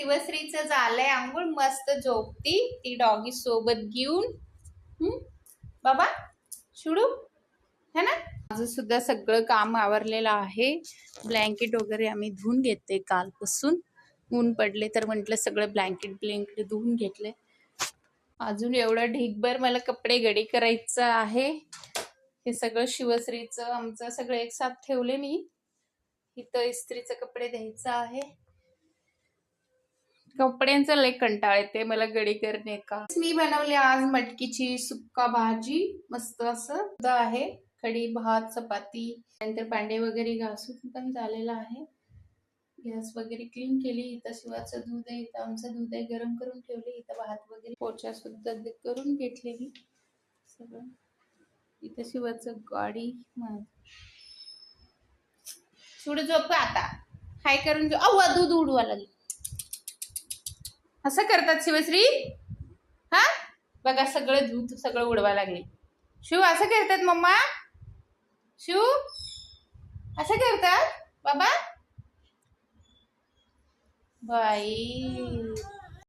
शिवश्रीचं झालंय आंघोळ. मस्त झोपती ती डॉगी सोबत घेऊन. बाबा शिडू? है ना? माझं सुद्धा सगळं काम आवरलेलं आहे. ब्लँकेट वगैरे आम्ही धुवून घेते कालपासून. ऊन पडले तर म्हटलं सगळं ब्लँकेट ब्लँकेट धुवून घेतले अजून एवढं ढीकभर मला कपडे गडी करायचं आहे. हे सगळं शिवश्रीचं आमचं सगळं एक साथ ठेवले मी. इथं इस्त्रीचं कपडे द्यायचं आहे. कपड्यांचा लय कंटाळ येते मला गडी करणे का? मी बनवली आज मटकीची सुक्का भाजी मस्त असं. आहे. कढी भात चपाती नंतर पांडे वगैरे घासून पण झालेलं आहे. गॅस वगैरे क्लीन केली इथं शिवाचं दूध आहे इथं आमचं दूध आहे गरम करून ठेवले इथं भात वगैरे पोचा सुद्धा करून घेतलेली. सगळं. इथं शिवाचं गाडी थोडं झोप आता. हाय करून झो अव्वा दूध उडवा लागली. असं करतात शिवश्री? हा? बघा सगळं धूत सगळं उडवा लागले. शिव असं करतात मम्मा? शिव असं करतात? बाबा? बाई.